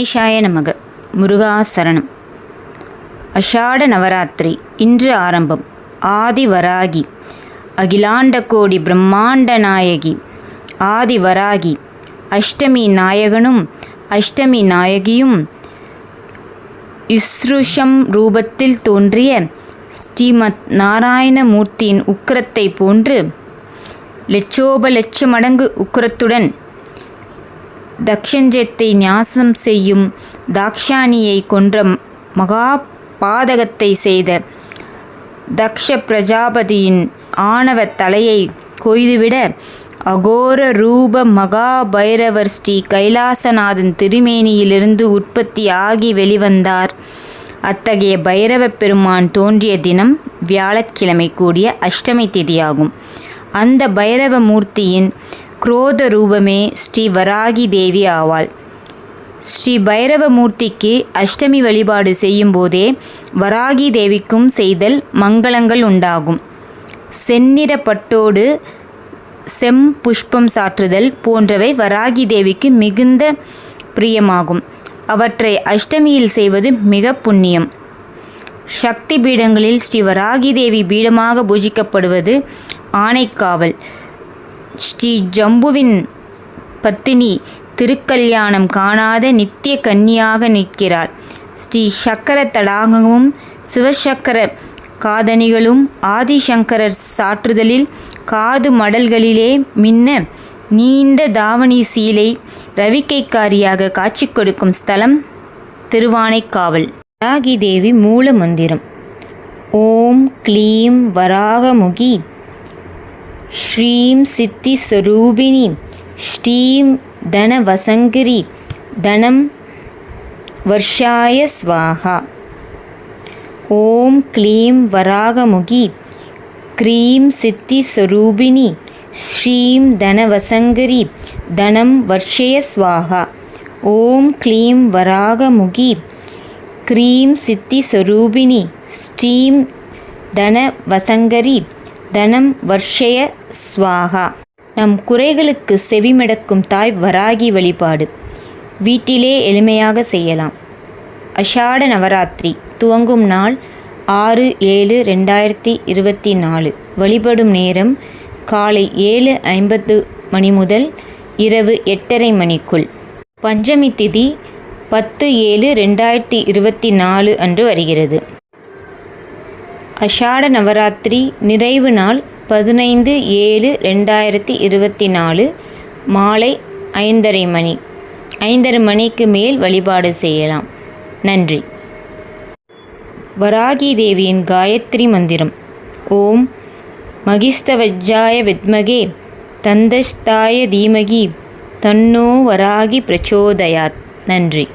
கணேஷாய நமக. முருகாசரணம் அஷாட நவராத்திரி இன்று ஆரம்பம். ஆதி வராகி. அகிலாண்ட கோடி பிரம்மாண்ட நாயகி. ஆதி வராகி. அஷ்டமி நாயகனும் அஷ்டமி நாயகியும் இஸ்ருஷம் ரூபத்தில் தோன்றிய ஸ்ரீமத் நாராயணமூர்த்தியின் உக்கிரத்தை போன்று லட்சோப லட்ச மடங்கு உக்கிரத்துடன் தக்ஷஞ்சத்தை நியாசம் செய்யும் தாக்ஷாணியை கொன்ற மகா பாதகத்தை செய்த தக்ஷ பிரஜாபதியின் ஆணவ தலையை கொய்துவிட அகோர ரூப மகா பைரவர் ஸ்ரீ கைலாசநாதன் திருமேனியிலிருந்து உற்பத்தி ஆகி வெளிவந்தார். அத்தகைய பைரவ பெருமான் தோன்றிய தினம் வியாழக்கிழமை கூடிய அஷ்டமி திதியாகும். அந்த பைரவ மூர்த்தியின் குரோத ரூபமே ஸ்ரீ வராகி தேவி ஆவாள். ஸ்ரீ பைரவமூர்த்திக்கு அஷ்டமி வழிபாடு செய்யும்போதே வராகி தேவிக்கும் செய்தல் மங்களங்கள் உண்டாகும். செந்நிற பட்டோடு செம் புஷ்பம் சாற்றுதல் போன்றவை வராகி தேவிக்கு மிகுந்த பிரியமாகும். அவற்றை அஷ்டமியில் செய்வது மிக புண்ணியம். சக்தி பீடங்களில் ஸ்ரீ வராகி தேவி பீடமாக பூஜிக்கப்படுவது ஆனைக்காவல். ஸ்ரீ ஜம்புவின் பத்தினி திருக்கல்யாணம் காணாத நித்திய கன்னியாக நிற்கிறாள். ஸ்ரீ சக்கர தடாகமும் சிவசக்கர காதணிகளும் ஆதிசங்கரர் சாற்றுதலில் காது மடல்களிலே மின்ன நீண்ட தாவணி சீலை ரவிக்கைக்காரியாக காட்சி கொடுக்கும் ஸ்தலம் திருவானைக்காவல். வராகி தேவி மூல மந்திரம். ஓம் க்ளீம் வராகமுகி ஸ்ரீம் சித்தி ஸ்வரூபிணி ஸ்ரீம் தனவசங்கிரி தனம் வர்ஷாய ஸ்வாகா. ஓம் க்ளீம் வராகமுகி க்ரீம் சித்தி ஸ்வரூபிணி ஸ்ரீம் தனவசங்கரி தனம் வர்ஷய ஸ்வாகா. ஓம் க்ளீம் வராகமுகி க்ரீம் சித்தி ஸ்வரூபிணி ஸ்ரீம் தனவசங்கரி தனம் வர்ஷய ஸ்வாகா நம் குறைகளுக்கு செவிமடக்கும் தாய் வராகி வழிபாடு. வீட்டிலே எளிமையாக செய்யலாம். அஷாட நவராத்திரி துவங்கும் நாள் ஆறு ஏழு ரெண்டாயிரத்தி இருபத்தி நாலு. வழிபடும் நேரம் காலை ஏழு ஐம்பது மணி முதல் இரவு எட்டரை மணிக்குள். பஞ்சமி திதி பத்து ஏழு ரெண்டாயிரத்தி இருபத்தி நாலு அன்று வருகிறது. அஷாட நவராத்திரி நிறைவு நாள் பதினைந்து ஏழு ரெண்டாயிரத்தி இருபத்தி நாலு மாலை ஐந்தரை மணி. ஐந்தரை மணிக்கு மேல் வழிபாடு செய்யலாம். நன்றி. வராகி தேவியின் காயத்ரி மந்திரம். ஓம் மகிஸ்தவஜ்ஜாய வித்மகே தந்தஸ்தாய தீமகி தன்னோ வராகி பிரச்சோதயாத். நன்றி.